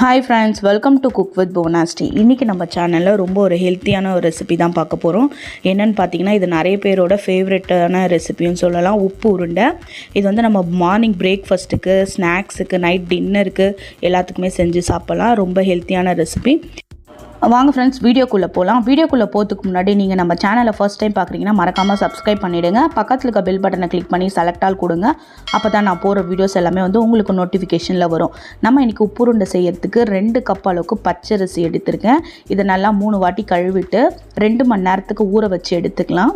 Hi friends welcome to cook with போனாஸ்டி இன்றைக்கி நம்ம சேனலில் ரொம்ப ஒரு ஹெல்த்தியான ஒரு ரெசிபி தான் பார்க்க போகிறோம் என்னென்னு பார்த்தீங்கன்னா இது நிறைய பேரோட ஃபேவரட்டான ரெசிபின்னு சொல்லலாம். உப்பு உருண்டை. இது வந்து நம்ம மார்னிங் பிரேக்ஃபாஸ்ட்டுக்கு ஸ்நாக்ஸுக்கு நைட் டின்னருக்கு எல்லாத்துக்குமே செஞ்சு சாப்பிட்லாம். ரொம்ப ஹெல்த்தியான ரெசிபி வாங்க ஃப்ரெண்ட்ஸ் வீடியோக்குள்ளே போகலாம் வீடியோக்குள்ளே போகிறதுக்கு முன்னாடி நீங்கள் நம்ம சேனலை ஃபர்ஸ்ட் டைம் பார்க்குறீங்கன்னா மறக்காமல் சப்ஸ்கிரைப் பண்ணிவிடுங்க பக்கத்தில் இருக்க பெல் பட்டனை கிளிக் பண்ணி செலக்ட் ஆல் கொடுங்க. அப்போ தான் நான் போகிற வீடியோஸ் எல்லாமே வந்து உங்களுக்கு நோட்டிஃபிகேஷனில் வரும். நம்ம இன்றைக்கி உப்புருண்டை செய்யறதுக்கு ரெண்டு கப் அளவுக்கு பச்சரிசி எடுத்திருக்கேன். இதை நல்லா மூணு வாட்டி கழுவிட்டு ரெண்டு மணி நேரத்துக்கு ஊற வச்சு எடுத்துக்கலாம்.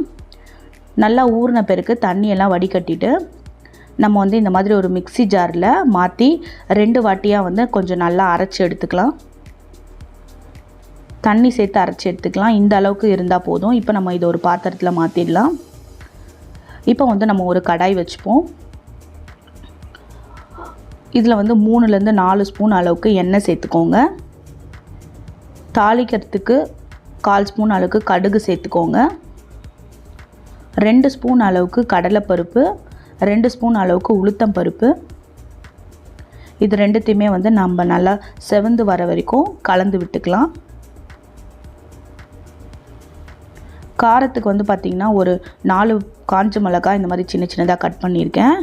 நல்லா ஊறின பிறகு தண்ணியெல்லாம் வடிகட்டிட்டு நம்ம வந்து இந்த மாதிரி ஒரு மிக்ஸி ஜாரில் மாற்றி ரெண்டு வாட்டியாக வந்து கொஞ்சம் நல்லா அரைச்சி எடுத்துக்கலாம். தண்ணி சேர்த்து அரைச்சி எடுத்துக்கலாம். இந்த அளவுக்கு இருந்தால் போதும். இப்போ நம்ம இதை ஒரு பாத்திரத்தில் மாற்றிடலாம் இப்போ வந்து நம்ம ஒரு கடாய் வச்சுப்போம். இதில் வந்து மூணுலேருந்து நாலு ஸ்பூன் அளவுக்கு எண்ணெய் சேர்த்துக்கோங்க. தாளிக்கிறதுக்கு கால் ஸ்பூன் அளவுக்கு கடுகு சேர்த்துக்கோங்க. ரெண்டு ஸ்பூன் அளவுக்கு கடலைப்பருப்பு. ரெண்டு ஸ்பூன் அளவுக்கு உளுத்தம் பருப்பு. இது ரெண்டுத்தையுமே வந்து நம்ம நல்லா செவந்து வர வரைக்கும் கலந்து விட்டுக்கலாம். காரத்துக்கு வந்து பார்த்திங்கன்னா ஒரு நாலு காஞ்ச மிளகா இந்த மாதிரி சின்ன சின்னதாக கட் பண்ணியிருக்கேன்.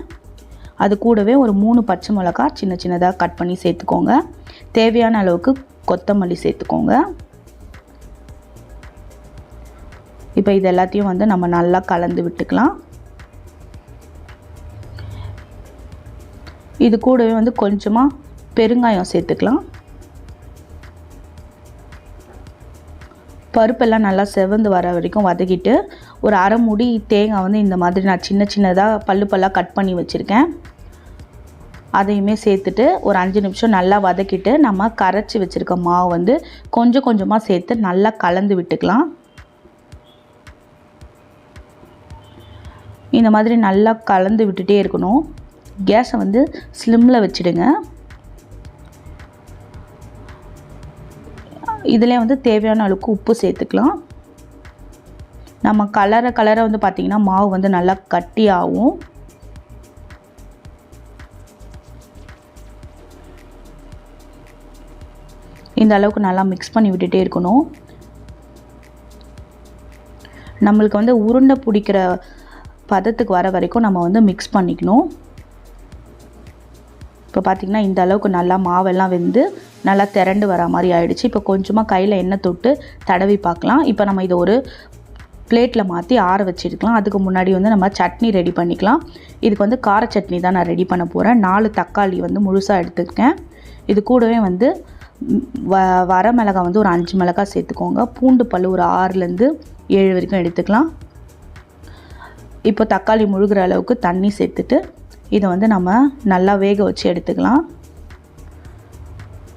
அது கூடவே ஒரு மூணு பச்சை மிளகா சின்ன சின்னதாக கட் பண்ணி சேர்த்துக்கோங்க. தேவையான அளவுக்கு கொத்தமல்லி சேர்த்துக்கோங்க. இப்போ இது எல்லாத்தையும் வந்து நம்ம நல்லா கலந்து விட்டுக்கலாம். இது கூடவே வந்து கொஞ்சமாக பெருங்காயம் சேர்த்துக்கலாம். பருப்பெல்லாம் நல்லா செவந்து வர வரைக்கும் வதக்கிட்டு ஒரு அரை முடி தேங்காய் வந்து இந்த மாதிரி நான் சின்ன சின்னதாக பல்லு பல்லாக கட் பண்ணி வச்சுருக்கேன். அதையுமே சேர்த்துட்டு ஒரு அஞ்சு நிமிஷம் நல்லா வதக்கிட்டு நம்ம கரைச்சி வச்சுருக்க மாவு வந்து கொஞ்சம் கொஞ்சமாக சேர்த்து நல்லா கலந்து விட்டுக்கலாம். இந்த மாதிரி நல்லா கலந்து விட்டுட்டே இருக்கணும். கேஸை வந்து ஸ்லிம்மில் வச்சுடுங்க. இதில் வந்து தேவையான அளவுக்கு உப்பு சேர்த்துக்கலாம். நம்ம கலரை கலரை வந்து பார்த்திங்கன்னா மாவு வந்து நல்லா கட்டியாகும் இந்த அளவுக்கு நல்லா மிக்ஸ் பண்ணி விட்டுட்டே இருக்கணும். நம்மளுக்கு வந்து உருண்டை பிடிக்கிற பதத்துக்கு வர வரைக்கும் நம்ம வந்து மிக்ஸ் பண்ணிக்கணும். இப்போ பார்த்திங்கன்னா இந்த அளவுக்கு நல்லா மாவெல்லாம் வெந்து நல்லா திரண்டு வர மாதிரி ஆயிடுச்சு. இப்போ கொஞ்சமாக கையில் எண்ணெய் தொட்டு தடவி பார்க்கலாம். இப்போ நம்ம இதை ஒரு பிளேட்டில் மாற்றி ஆற வச்சுருக்கலாம். அதுக்கு முன்னாடி வந்து நம்ம சட்னி ரெடி பண்ணிக்கலாம். இதுக்கு வந்து கார சட்னி தான் நான் ரெடி பண்ண போகிறேன் நாலு தக்காளி வந்து முழுசாக எடுத்துருக்கேன் இது கூடவே வந்து வ வர மிளகாய் வந்து ஒரு அஞ்சு மிளகாய் சேர்த்துக்கோங்க. பூண்டு பல் ஒரு ஆறுலேருந்து ஏழு வரைக்கும் எடுத்துக்கலாம். இப்போ தக்காளி முழுகிற அளவுக்கு தண்ணி சேர்த்துட்டு இதை வந்து நம்ம நல்லா வேக வச்சு எடுத்துக்கலாம்.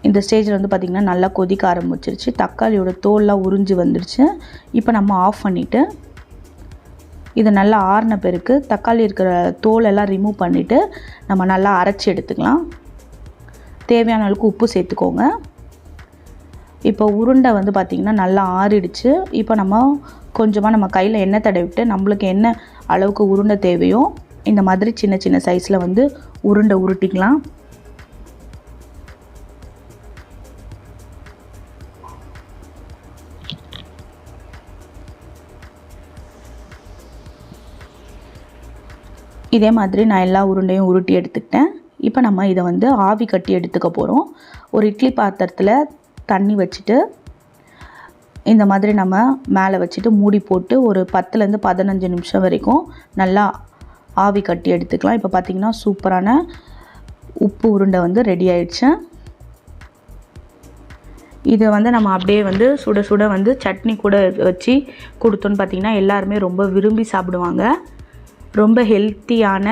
இந்த ஸ்டேஜில் வந்து பார்த்திங்கன்னா நல்லா கொதிக்க ஆரம்பிச்சிருச்சு. தக்காளியோட தோல்லாம் உறிஞ்சி வந்துடுச்சு இப்போ நம்ம ஆஃப் பண்ணிவிட்டு இதை நல்லா ஆறின பிறகு தக்காளி இருக்கிற தோலெல்லாம் ரிமூவ் பண்ணிவிட்டு நம்ம நல்லா அரைச்சி எடுத்துக்கலாம். தேவையான அளவுக்கு உப்பு சேர்த்துக்கோங்க. இப்போ உருண்டை வந்து பார்த்திங்கன்னா நல்லா ஆறிடுச்சு. இப்போ நம்ம கொஞ்சமாக நம்ம கையில் எண்ணெய் தடவிட்டு நம்மளுக்கு என்ன அளவுக்கு உருண்டை தேவையோ இந்த மாதிரி சின்ன சின்ன சைஸில் வந்து உருண்டை உருட்டிக்கலாம். இதே மாதிரி நான் எல்லா உருண்டையும் உருட்டி எடுத்துக்கிட்டேன். இப்போ நம்ம இதை வந்து ஆவி கட்டி எடுத்துக்க போகிறோம் ஒரு இட்லி பாத்திரத்தில் தண்ணி வச்சுட்டு இந்த மாதிரி நம்ம மேலே வச்சுட்டு மூடி போட்டு ஒரு பத்துலேருந்து பதினஞ்சு நிமிஷம் வரைக்கும் நல்லா ஆவி கட்டி எடுத்துக்கலாம். இப்போ பார்த்திங்கன்னா சூப்பரான உப்பு உருண்டை வந்து ரெடி ஆயிடுச்சு. இதை வந்து நம்ம அப்படியே வந்து சுட சுட வந்து சட்னி கூட வச்சு கொடுத்தோன்னு பார்த்திங்கன்னா எல்லாருமே ரொம்ப விரும்பி சாப்பிடுவாங்க. ரொம்ப ஹெல்த்தியான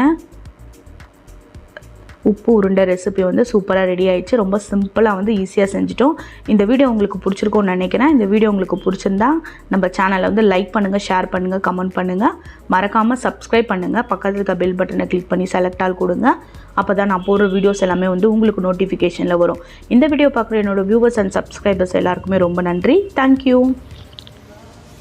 உப்பு உருண்டை ரெசிபி வந்து சூப்பராக ரெடி ஆயிடுச்சு. ரொம்ப சிம்பிளாக வந்து ஈஸியாக செஞ்சிட்டோம். இந்த வீடியோ உங்களுக்கு பிடிச்சிருக்கோன்னு நினைக்கிறேன். இந்த வீடியோ உங்களுக்கு பிடிச்சிருந்தா நம்ம சேனலை வந்து லைக் பண்ணுங்கள் ஷேர் பண்ணுங்கள் கமெண்ட் பண்ணுங்கள் மறக்காமல் சப்ஸ்கிரைப் பண்ணுங்கள் பக்கத்தில் இருக்க பெல் பட்டனை கிளிக் பண்ணி செலக்ட் ஆல் கொடுங்க. அப்போ தான் நான் போடுற வீடியோஸ் எல்லாமே வந்து உங்களுக்கு நோட்டிஃபிகேஷனில் வரும். இந்த வீடியோ பார்க்குற என்னோடய வியூவர்ஸ் அண்ட் சப்ஸ்கிரைபர்ஸ் எல்லாருக்குமே ரொம்ப நன்றி. தேங்க்யூ